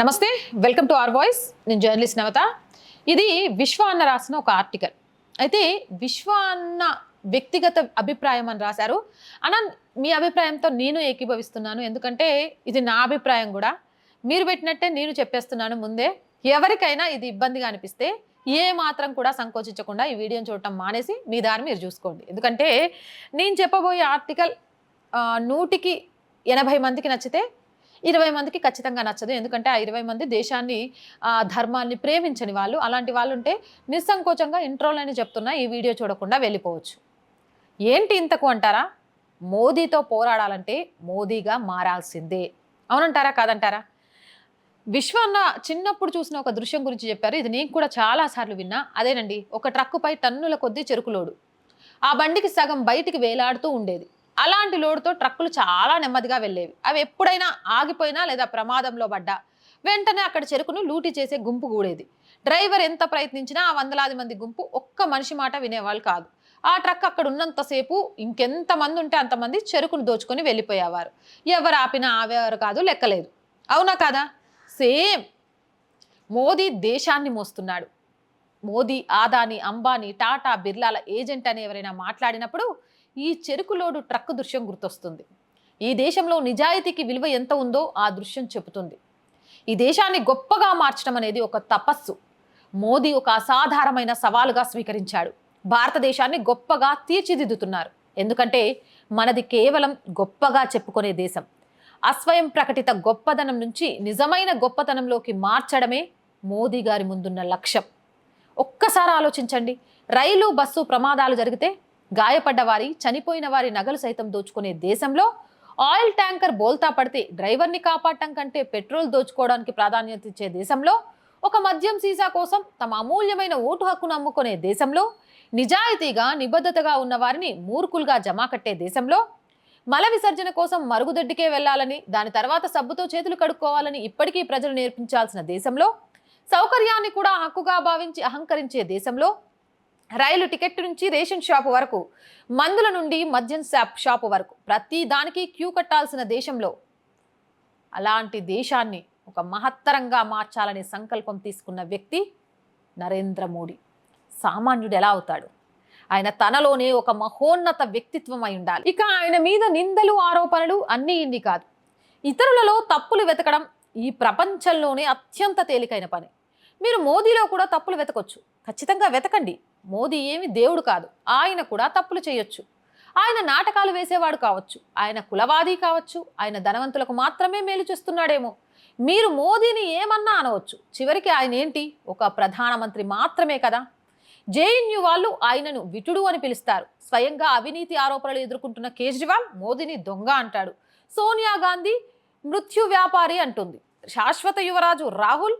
నమస్తే welcome to our voice. నేను journalist నవత. ఇది విశ్వ అన్న రాసిన ఒక ఆర్టికల్. అయితే విశ్వ అన్న వ్యక్తిగత అభిప్రాయం అని రాశారు. అన్న మీ అభిప్రాయంతో నేను ఏకీభవిస్తున్నాను. ఎందుకంటే ఇది నా అభిప్రాయం కూడా. మీరు పెట్టినట్టే నేను చెప్పేస్తున్నాను ముందే. ఎవరికైనా ఇది ఇబ్బందిగా అనిపిస్తే ఏ మాత్రం కూడా సంకోచించకుండా ఈ వీడియోని చూడటం మానేసి మీ దారి మీరు చూసుకోండి. ఎందుకంటే నేను చెప్పబోయే ఆర్టికల్ నూటికి ఎనభై మందికి నచ్చితే ఇరవై మందికి ఖచ్చితంగా నచ్చదు. ఎందుకంటే ఆ ఇరవై మంది దేశాన్ని ఆ ధర్మాన్ని ప్రేమించని వాళ్ళు. అలాంటి వాళ్ళు ఉంటే నిస్సంకోచంగా ఇంట్రోలని చెప్తున్నా ఈ వీడియో చూడకుండా వెళ్ళిపోవచ్చు. ఏంటి ఇంతకు అంటారా? మోదీతో పోరాడాలంటే మోదీగా మారాల్సిందే. అవునంటారా? కాదంటారా? విశ్వన్న చిన్నప్పుడు చూసిన ఒక దృశ్యం గురించి చెప్పారు. ఇది నేను కూడా చాలా సార్లు విన్నా. అదేనండి ఒక ట్రక్కుపై టన్నుల కొద్దీ చెరుకులోడు ఆ బండికి సగం బయటికి వేలాడుతూ ఉండేది. అలాంటి లోడుతో ట్రక్కులు చాలా నెమ్మదిగా వెళ్ళేవి. అవి ఎప్పుడైనా ఆగిపోయినా లేదా ప్రమాదంలో పడ్డా వెంటనే అక్కడ చెరుకును లూటీ చేసే గుంపు కూడేది. డ్రైవర్ ఎంత ప్రయత్నించినా ఆ వందలాది మంది గుంపు ఒక్క మనిషి మాట వినేవాళ్ళు కాదు. ఆ ట్రక్ అక్కడ ఉన్నంతసేపు ఇంకెంతమంది ఉంటే అంతమంది చెరుకును దోచుకొని వెళ్ళిపోయేవారు. ఎవరు ఆపినా ఆవేవారు కాదు లెక్కలేదు. అవునా కాదా? సేమ్. మోదీ దేశాన్ని మోస్తున్నాడు. మోదీ ఆదాని అంబానీ టాటా బిర్లాల ఏజెంట్ అని ఎవరైనా మాట్లాడినప్పుడు ఈ చెరుకు లోడు ట్రక్ దృశ్యం గుర్తొస్తుంది. ఈ దేశంలో నిజాయితీకి విలువ ఎంత ఉందో ఆ దృశ్యం చెబుతుంది. ఈ దేశాన్ని గొప్పగా మార్చడం అనేది ఒక తపస్సు. మోదీ ఒక అసాధారణమైన సవాలుగా స్వీకరించాడు. భారతదేశాన్ని గొప్పగా తీర్చిదిద్దుతున్నారు. ఎందుకంటే మనది కేవలం గొప్పగా చెప్పుకునే దేశం. అస్వయం ప్రకటిత గొప్పదనం నుంచి నిజమైన గొప్పతనంలోకి మార్చడమే మోదీ గారి ముందున్న లక్ష్యం. ఒక్కసారి ఆలోచించండి. రైలు బస్సు ప్రమాదాలు జరిగితే గాయపడ్డ వారి చనిపోయిన వారి నగలు సైతం దోచుకునే దేశంలో ఆయిల్ ట్యాంకర్ బోల్తా పడితే డ్రైవర్ని కాపాడటం కంటే పెట్రోల్ దోచుకోవడానికి ప్రాధాన్యత ఇచ్చే దేశంలో ఒక మద్యం సీసా కోసం తమ అమూల్యమైన ఓటు హక్కును అమ్ముకునే దేశంలో నిజాయితీగా నిబద్ధతగా ఉన్న వారిని మూర్ఖులుగా జమా కట్టే దేశంలో మల విసర్జన కోసం మరుగుదొడ్డికే వెళ్ళాలని దాని తర్వాత సబ్బుతో చేతులు కడుక్కోవాలని ఇప్పటికీ ప్రజలు నేర్పించాల్సిన దేశంలో సౌకర్యాన్ని కూడా హక్కుగా భావించి అహంకరించే దేశంలో రైలు టికెట్ నుంచి రేషన్ షాపు వరకు మందుల నుండి మద్యం షాప్ షాపు వరకు. ప్రతి దానికి క్యూ కట్టాల్సిన దేశంలో అలాంటి దేశాన్ని ఒక మహత్తరంగా మార్చాలనే సంకల్పం తీసుకున్న వ్యక్తి నరేంద్ర మోడీ. సామాన్యుడు ఎలా అవుతాడు? ఆయన తనలోనే ఒక మహోన్నత వ్యక్తిత్వం అయి ఉండాలి. ఇక ఆయన మీద నిందలు ఆరోపణలు అన్నీ ఇన్ని కాదు. ఇతరులలో తప్పులు వెతకడం ఈ ప్రపంచంలోనే అత్యంత తేలికైన పని. మీరు మోదీలో కూడా తప్పులు వెతకొచ్చు. ఖచ్చితంగా వెతకండి. మోదీ ఏమి దేవుడు కాదు. ఆయన కూడా తప్పులు చేయొచ్చు. ఆయన నాటకాలు వేసేవాడు కావచ్చు. ఆయన కులవాది కావచ్చు. ఆయన ధనవంతులకు మాత్రమే మేలు చేస్తున్నాడేమో. మీరు మోదీని ఏమన్నా అనవచ్చు. చివరికి ఆయన ఏంటి? ఒక ప్రధానమంత్రి మాత్రమే కదా. జేఎన్యు వాళ్ళు ఆయనను విటుడు అని పిలుస్తారు. స్వయంగా అవినీతి ఆరోపణలు ఎదుర్కొంటున్న కేజ్రీవాల్ మోదీని దొంగ అంటాడు. సోనియా గాంధీ మృత్యు వ్యాపారి అంటుంది. శాశ్వత యువరాజు రాహుల్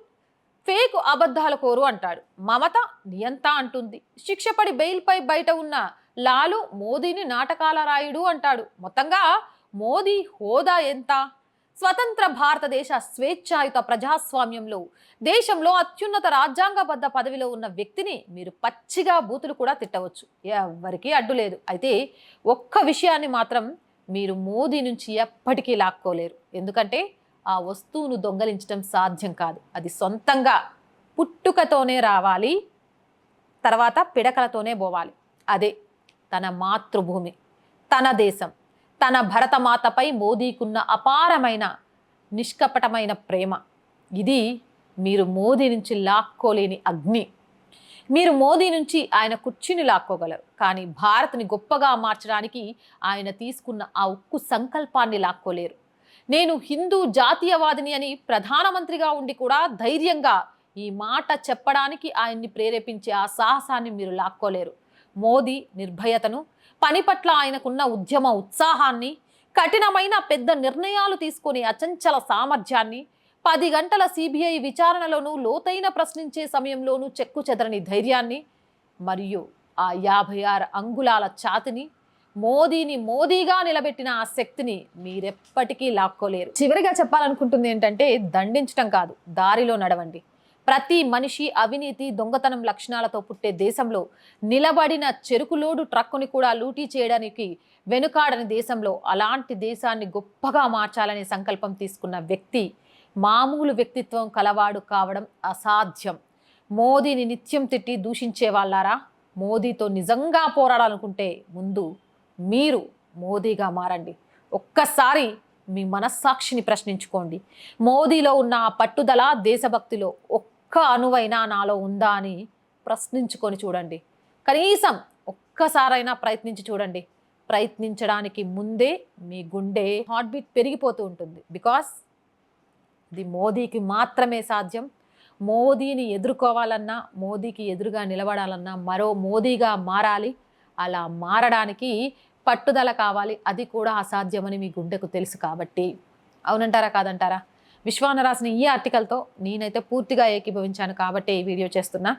ఫేక్ అబద్ధాల కోరు అంటాడు. మమత నియంత అంటుంది. శిక్షపడి బెయిల్పై బయట ఉన్న లాలు మోదీని నాటకాల రాయుడు అంటాడు. మొత్తంగా మోదీ హోదా ఎంత? స్వతంత్ర భారతదేశ స్వేచ్ఛాయుత ప్రజాస్వామ్యంలో దేశంలో అత్యున్నత రాజ్యాంగబద్ధ పదవిలో ఉన్న వ్యక్తిని మీరు పచ్చిగా బూతులు కూడా తిట్టవచ్చు. ఎవరికీ అడ్డు లేదు. అయితే ఒక్క విషయాన్ని మాత్రం మీరు మోదీ నుంచి ఎప్పటికీ లాక్కోలేరు. ఎందుకంటే ఆ వస్తువును దొంగలించడం సాధ్యం కాదు. అది సొంతంగా పుట్టుకతోనే రావాలి తర్వాత పిడకలతోనే పోవాలి. అదే తన మాతృభూమి తన దేశం తన భరతమాతపై మోదీకున్న అపారమైన నిష్కపటమైన ప్రేమ. ఇది మీరు మోదీ నుంచి లాక్కోలేని అగ్ని. మీరు మోదీ నుంచి ఆయన కుర్చీని లాక్కోగలరు. కానీ భారత్ని గొప్పగా మార్చడానికి ఆయన తీసుకున్న ఆ ఉక్కు సంకల్పాన్ని లాక్కోలేరు. నేను హిందూ జాతీయవాదిని అని ప్రధానమంత్రిగా ఉండి కూడా ధైర్యంగా ఈ మాట చెప్పడానికి ఆయన్ని ప్రేరేపించే ఆ సాహసాన్ని మీరు లాక్కోలేరు. మోదీ నిర్భయతను పని పట్ల ఆయనకున్న ఉద్యమ ఉత్సాహాన్ని కఠినమైన పెద్ద నిర్ణయాలు తీసుకునే అచంచల సామర్థ్యాన్ని పది గంటల సిబిఐ విచారణలోనూ లోతైన ప్రశ్నించే సమయంలోనూ చెక్కు చెదరని ధైర్యాన్ని మరియు ఆ యాభై ఆరు అంగుళాల ఛాతిని మోదీని మోదీగా నిలబెట్టిన ఆ శక్తిని మీరెప్పటికీ లాక్కోలేరు. చివరిగా చెప్పాలనుకుంటుంది ఏంటంటే దండించటం కాదు దారిలో నడవండి. ప్రతి మనిషి అవినీతి దొంగతనం లక్షణాలతో పుట్టే దేశంలో నిలబడిన చెరుకులోడు ట్రక్కుని కూడా లూటీ చేయడానికి వెనుకాడని దేశంలో అలాంటి దేశాన్ని గొప్పగా మార్చాలనే సంకల్పం తీసుకున్న వ్యక్తి మామూలు వ్యక్తిత్వం కలవాడు కావడం అసాధ్యం. మోదీని నిత్యం తిట్టి దూషించే వాళ్ళారా? మోదీతో నిజంగా పోరాడాలనుకుంటే ముందు మీరు మోదీగా మారండి. ఒక్కసారి మీ మనస్సాక్షిని ప్రశ్నించుకోండి. మోదీలో ఉన్న ఆ పట్టుదల దేశభక్తిలో ఒక్క అణువైనా నాలో ఉందా అని ప్రశ్నించుకొని చూడండి. కనీసం ఒక్కసారైనా ప్రయత్నించి చూడండి. ప్రయత్నించడానికి ముందే మీ గుండె హార్ట్ బీట్ పెరిగిపోతూ ఉంటుంది. బికాస్ ఇది మోదీకి మాత్రమే సాధ్యం. మోదీని ఎదుర్కోవాలన్నా మోదీకి ఎదురుగా నిలబడాలన్నా మరో మోదీగా మారాలి. అలా మారడానికి పట్టుదల కావాలి. అది కూడా అసాధ్యమని మీ గుండెకు తెలుసు కాబట్టి. అవునంటారా కాదంటారా? విశ్వాన రాసిన ఈ ఆర్టికల్తో నేనైతే పూర్తిగా ఏకీభవించాను కాబట్టి ఈ వీడియో చేస్తున్నా.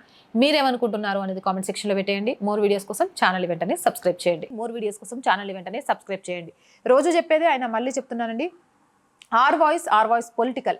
మీరేమనుకుంటున్నారు అనేది కామెంట్ సెక్షన్లో పెట్టేయండి. మోర్ వీడియోస్ కోసం ఛానల్ వెంటనే సబ్స్క్రైబ్ చేయండి. మోర్ వీడియోస్ కోసం ఛానల్ వెంటనే సబ్స్క్రైబ్ చేయండి. రోజు చెప్పేది ఆయన మళ్ళీ చెప్తున్నానండి. R voice R voice political.